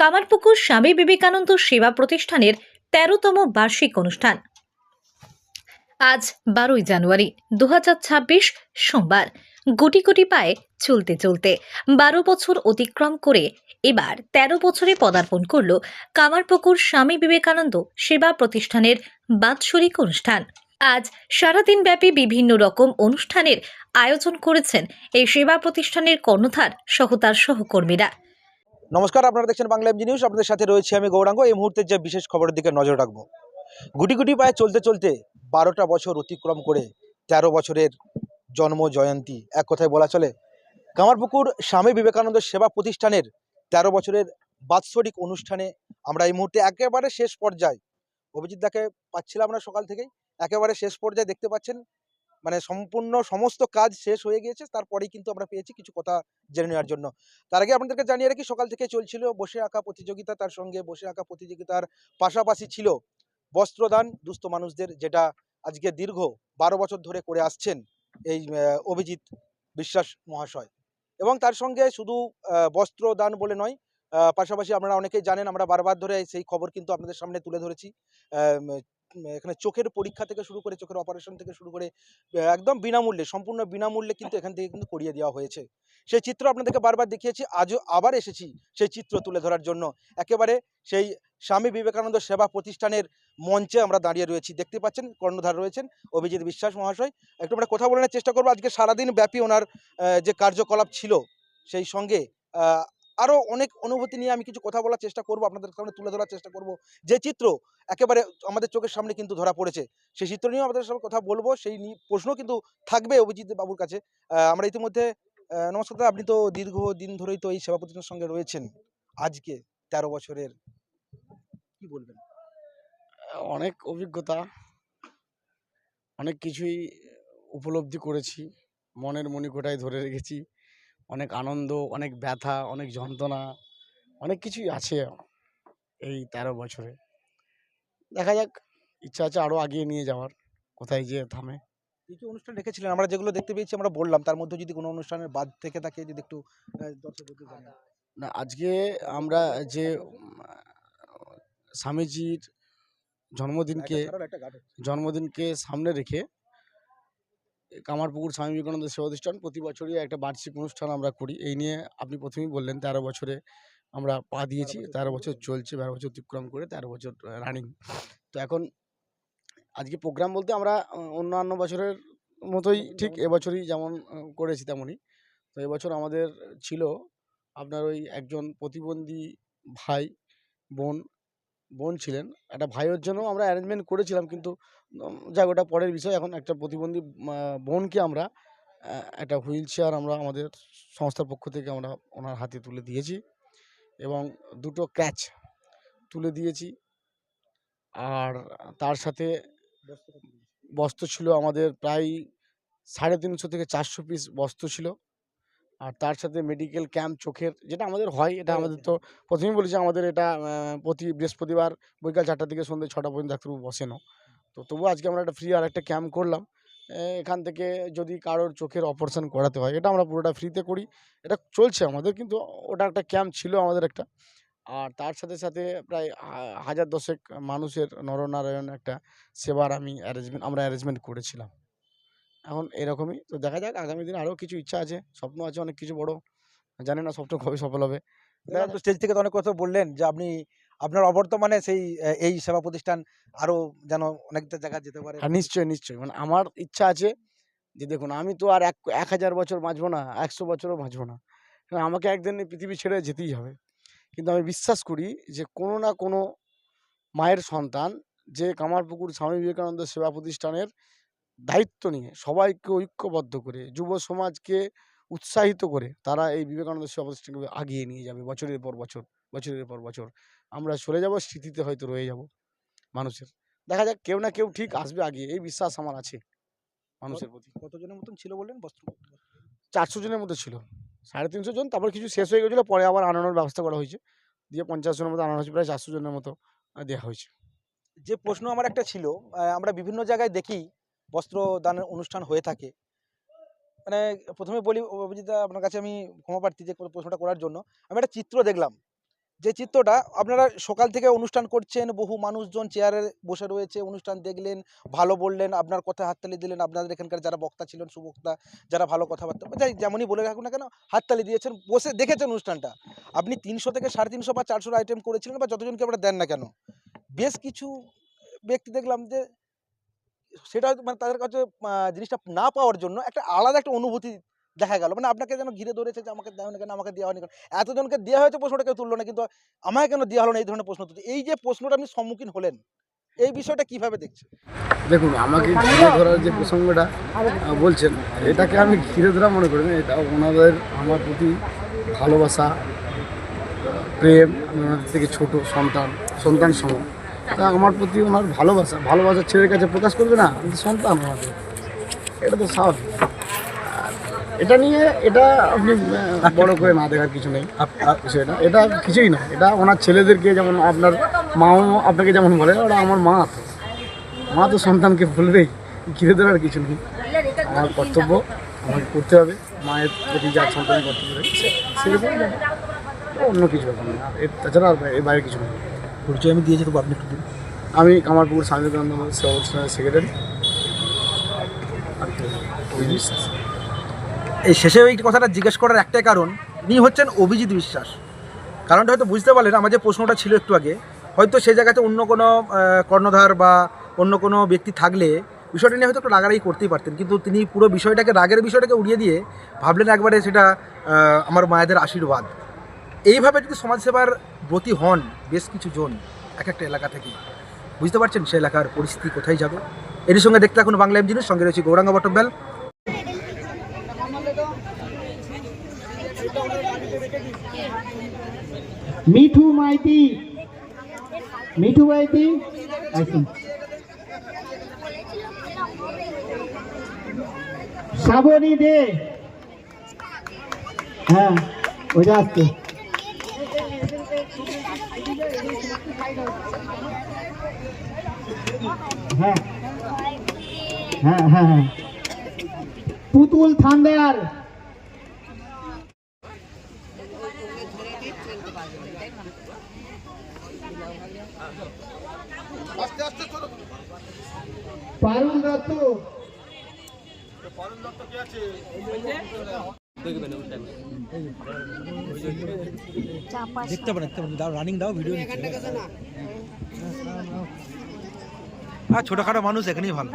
কামারপুকুর স্বামী বিবেকানন্দ সেবা প্রতিষ্ঠানের তেরোতম বার্ষিক অনুষ্ঠান। আজ বারোই জানুয়ারি দু হাজার ছাব্বিশ সোমবার। গুটি গুটি পায়ে চলতে চলতে বারো বছর অতিক্রম করে এবার তেরো বছরে পদার্পণ করল কামারপুকুর স্বামী বিবেকানন্দ সেবা প্রতিষ্ঠানের বাৎসরিক অনুষ্ঠান। আজ সারাদিন ব্যাপী বিভিন্ন রকম অনুষ্ঠানের আয়োজন করেছেন এই সেবা প্রতিষ্ঠানের কর্ণধার সহ তার সহকর্মীরা। নমস্কার, আপনারা দেখছেন বাংলা এমজি নিউজ আপনাদের সাথে রয়েছে আমি গৌরাঙ্গ। এই মুহূর্তে যে বিশেষ খবরের দিকে নজর রাখব, গুটি গুটি পায়ে চলতে চলতে বারোটা বছর অতিক্রম করে তেরো বছরের জন্ম জয়ন্তী। এক কথায় বলা চলে, কামারপুকুর স্বামী বিবেকানন্দ সেবা প্রতিষ্ঠানের তেরো বছরের বাৎসরিক অনুষ্ঠানে আমরা এই মুহূর্তে একেবারে শেষ পর্যায়ে, অভিজিৎ দাকে পাচ্ছিলাম না সকাল থেকেই, একেবারে শেষ পর্যায়ে দেখতে পাচ্ছেন মানে সম্পূর্ণ সমস্ত কাজ শেষ হয়ে গিয়েছে তারপরেই কিন্তু আমরা পেয়েছি কিছু কথা জেনে নেওয়ার জন্য। তার আগে আপনাদেরকে জানিয়ে রাখি সকাল থেকে চলছিল বসে আঁকা প্রতিযোগিতা তার সঙ্গে বসে আঁকা প্রতিযোগিতার পাশাপাশি ছিল বস্ত্রদান দুস্থ মানুষদের যেটা আজকে দীর্ঘ বারো বছর ধরে করে আসছেন এই অভিজিৎ বিশ্বাস মহাশয়। এবং তার সঙ্গে শুধু আহ, বস্ত্রদান বলে নয় পাশাপাশি আপনারা অনেকেই জানেন আমরা বারবার ধরে সেই খবর কিন্তু আপনাদের সামনে তুলে ধরেছি এখানে চোখের পরীক্ষা থেকে শুরু করে, চোখের অপারেশন থেকে শুরু করে একদম বিনামূল্যে, সম্পূর্ণ বিনামূল্যে কিন্তু এখান থেকে কিন্তু করিয়ে দেওয়া হয়েছে। সেই চিত্র আপনাদেরকে বারবার দেখিয়েছি, আজও আবার এসেছি সেই চিত্র তুলে ধরার জন্য। একেবারে সেই স্বামী বিবেকানন্দ সেবা প্রতিষ্ঠানের মঞ্চে আমরা দাঁড়িয়ে রয়েছি। দেখতে পাচ্ছেন, কর্ণধার রয়েছেন অভিজিৎ বিশ্বাস মহাশয়। একটু আমরা কথা বলার চেষ্টা করব। আজকে সারাদিন ব্যাপী ওনার যে কার্যকলাপ ছিল, সেই সঙ্গে আহ, আরও অনেক অনুভূতি নিয়ে আমি কিছু কথা বলার চেষ্টা করব আপনাদের সামনে তুলে ধরার চেষ্টা করব। যে চিত্র একেবারে আমাদের চোখের সামনে কিন্তু ধরা পড়েছে সেই চিত্র নিয়েও আমাদের সঙ্গে কথা বলব সেই প্রশ্ন কিন্তু থাকবে অভিজিৎ বাবুর কাছে। আমরা ইতিমধ্যে নমস্কার আপনি তো দীর্ঘ দিন ধরেই তো এই সেবা প্রতিষ্ঠানের সঙ্গে রয়েছেন। আজকে তেরো বছরের কি বলবেন? অনেক অভিজ্ঞতা অনেক কিছুই উপলব্ধি করেছি মনের মণিকোটায় ধরে রেখেছি। অনেক আনন্দ অনেক ব্যথা অনেক যন্ত্রণা অনেক কিছুই আছে এই তেরো বছরে। দেখা যাক ইচ্ছা আছে আরও আগিয়ে নিয়ে যাওয়ার কোথায় যেয়ে থামে। কি কি অনুষ্ঠান রেখেছিলেন? আমরা যেগুলো দেখতে পেয়েছি আমরা বললাম তার মধ্যে যদি কোনো অনুষ্ঠানের বাদ থেকে থাকে যদি একটু আহ, না আজকে আমরা যে স্বামীজির জন্মদিনকে। জন্মদিনকে সামনে রেখে কামারপুকুর স্বামী বিবেকানন্দ সেবা প্রতিষ্ঠান। প্রতি বছরই একটা বার্ষিক অনুষ্ঠান আমরা করি। এই নিয়ে আপনি প্রথমেই বললেন তেরো বছরে আমরা পা দিয়েছি তেরো বছর চলছে বারো বছর অতিক্রম করে তেরো বছর রানিং তো এখন আজকে প্রোগ্রাম বলতে আমরা অন্যান্য বছরের মতোই ঠিক এবছরই যেমন করেছি তেমনই। তো এবছর আমাদের ছিল আপনার ওই একজন প্রতিবন্ধী ভাই বোন বোন ছিলেন। একটা ভাইয়ের জন্য আমরা অ্যারেঞ্জমেন্ট করেছিলাম কিন্তু যাক ওটা পরের বিষয়। এখন একটা প্রতিবন্ধী বোনকে আমরা একটা হুইল চেয়ার আমরা আমাদের সংস্থার পক্ষ থেকে আমরা ওনার হাতে তুলে দিয়েছি এবং দুটো ক্যাচ তুলে দিয়েছি। আর তার সাথে বস্ত্র ছিল আমাদের প্রায় সাড়ে তিনশো থেকে চারশো পিস বস্ত্র ছিল। আর তার সাথে মেডিকেল ক্যাম্প চোখের যেটা আমাদের হয় এটা আমাদের তো প্রথমেই বলেছি আমাদের এটা প্রতি বৃহস্পতিবার বিকাল চারটা থেকে সন্ধ্যে ছটা পর্যন্ত ডাক্তারবাবু বসেনও। তো তবুও আজকে আমরা একটা ফ্রি আর একটা ক্যাম্প করলাম এখান থেকে যদি কারোর চোখের অপারেশন করাতে হয় এটা আমরা পুরোটা ফ্রিতে করি। এটা চলছে আমাদের কিন্তু ওটা একটা ক্যাম্প ছিল আমাদের একটা। আর তার সাথে সাথে প্রায় হাজার দশেক মানুষের নরনারায়ণ একটা সেবার আমি অ্যারেঞ্জমেন্ট আমরা অ্যারেঞ্জমেন্ট করেছিলাম। এখন এরকমই। তো দেখা যাক আগামী দিনে আরও কিছু ইচ্ছা আছে স্বপ্ন আছে অনেক কিছু বড়। জানি না স্বপ্ন কবে সফল হবে। স্টেজ থেকে তো অনেক কথা বললেন যে আপনি আপনার অবর্তমানে সেই এই সেবা প্রতিষ্ঠান আরও যেন অনেকটা জায়গা যেতে পারে। আর নিশ্চয়ই নিশ্চয়ই। মানে আমার ইচ্ছা আছে যে দেখুন আমি তো আর এক এক হাজার বছর বাঁচবো না একশো বছরও বাঁচবো না। আমাকে একদিন পৃথিবী ছেড়ে যেতেই হবে। কিন্তু আমি বিশ্বাস করি যে কোনো না কোনো মায়ের সন্তান যে কামারপুকুর স্বামী বিবেকানন্দ সেবা প্রতিষ্ঠানের দায়িত্ব নিয়ে সবাইকে ঐক্যবদ্ধ করে যুব সমাজকে উৎসাহিত করে তারা এই বিবেকানন্দ প্রতিষ্ঠানকে আগিয়ে নিয়ে যাবে বছরের পর বছর বছরের পর বছর। আমরা চলে যাব স্মৃতিতে হয়তো রয়ে যাব মানুষের। দেখা যাক কেউ না কেউ ঠিক আসবে আগিয়ে এই বিশ্বাস আমার আছে মানুষের প্রতি। কতজনের মতন ছিল বললেন? বস্ত্র চারশো জনের মতো ছিল। সাড়ে তিনশো জন তারপর কিছু শেষ হয়ে গেছিল পরে আবার আনানোর ব্যবস্থা করা হয়েছে। দিয়ে পঞ্চাশ জনের মতো আনানো হয়েছে প্রায় চারশো জনের মতো দেওয়া হয়েছে। যে প্রশ্ন আমার একটা ছিল আমরা বিভিন্ন জায়গায় দেখি বস্ত্র দানের অনুষ্ঠান হয়ে থাকে। মানে প্রথমে বলি অভিজিৎ দা, আপনার কাছে আমি ক্ষমা প্রার্থী যে প্রশ্নটা করার জন্য আমি একটা চিত্র দেখলাম। যে চিত্রটা আপনারা সকাল থেকে অনুষ্ঠান করছেন বহু মানুষজন চেয়ারে বসে রয়েছে অনুষ্ঠান দেখলেন ভালো বললেন আপনার কথা হাততালি দিলেন আপনাদের এখানকার যারা বক্তা ছিলেন সুবক্তা যারা ভালো কথাবার্তা যাই যেমনই বলে রাখুন না কেন হাততালি দিয়েছেন বসে দেখেছেন অনুষ্ঠানটা। আপনি তিনশো থেকে সাড়ে তিনশো বা চারশোর আইটেম করেছিলেন বা যতজনকে আপনারা দেন না কেন? বেশ কিছু ব্যক্তি দেখলাম যে সেটা হয়তো মানে তাদের কাছে জিনিসটা না পাওয়ার জন্য একটা আলাদা একটা অনুভূতি দেখা গেল। মানে আপনাকে যেন ঘিরে ধরেছে যে আমাকে দেওয়া না কেন? আমাকে দেওয়া হয়নি কেন? এতজনকে দেওয়া হয়েছে প্রশ্নটা কেউ তুললো না কিন্তু আমাকে কেন দেওয়া হলো না এই ধরনের প্রশ্ন তুলছে? এই যে প্রশ্নটা আপনি সম্মুখীন হলেন এই বিষয়টা কীভাবে দেখছেন? দেখুন আমাকে ঘিরে ধরার যে প্রসঙ্গটা বলছেন এটাকে আমি ঘিরে ধরা মনে করি না এটা ওনাদের আমার প্রতি ভালোবাসা প্রেম আমি ওনাদের থেকে ছোট সন্তান সন্তান সম তা আমার প্রতি ওনার ভালোবাসা ভালোবাসা ছেলের কাছে প্রকাশ করবে না আমি সন্তান আমাদের এটা তো স্বাভাবিক এটা নিয়ে এটা আপনি বড় করে না দেখার কিছু নেই বিষয়টা এটা কিছুই না এটা ওনার ছেলেদেরকে যেমন আপনার মাও আপনাকে যেমন বলে ওরা আমার মা তো মা তো সন্তানকে ভুলবেই ঘিরে ধরার কিছু নেই আমার কর্তব্য আমাকে করতে হবে মায়ের প্রতি যা সন্তানের কর্তব্য সেরকম অন্য কিছু ব্যাপার না তাছাড়া এর বাইরে কিছু নেই পরিচয় আমি দিয়েছি তবু আপনি একটু দিন। আমি কামারপুকুর সেবা সেক্রেটারি এই শেষে এই কথাটা জিজ্ঞেস করার একটাই কারণ ইনি হচ্ছেন অভিজিৎ বিশ্বাস। কারণটা হয়তো বুঝতে পারলেন আমার যে প্রশ্নটা ছিল একটু আগে হয়তো সেই জায়গাতে অন্য কোনো কর্ণধার বা অন্য কোনো ব্যক্তি থাকলে বিষয়টা নিয়ে হয়তো একটু রাগারাগি করতেই পারতেন। কিন্তু তিনি পুরো বিষয়টাকে রাগের বিষয়টাকে উড়িয়ে দিয়ে ভাবলেন একবারে সেটা আমার মায়েদের আশীর্বাদ। এইভাবে যদি সমাজসেবার ব্রতী হন বেশ কিছু জন এক একটা এলাকা থেকে। বুঝতে পারছেন সে এলাকার পরিস্থিতি কোথায় যাবে? এর সঙ্গে দেখতে এখন বাংলা এম জিনিস সঙ্গে রয়েছে গৌরাঙ্গ বটব্যাল। মিঠু মাইতি মিঠু মাইতি শ্রাবণী দে। হ্যাঁ ওইটা আসছে। হ্যাঁ হ্যাঁ হ্যাঁ হ্যাঁ পুতুল থান্দার পারুল দত্ত দেখতে পারেন দেখতে পারেন। দাও রানিং দাও ভিডিও আর ছোটখাটো মানুষ এখানেই ভালো।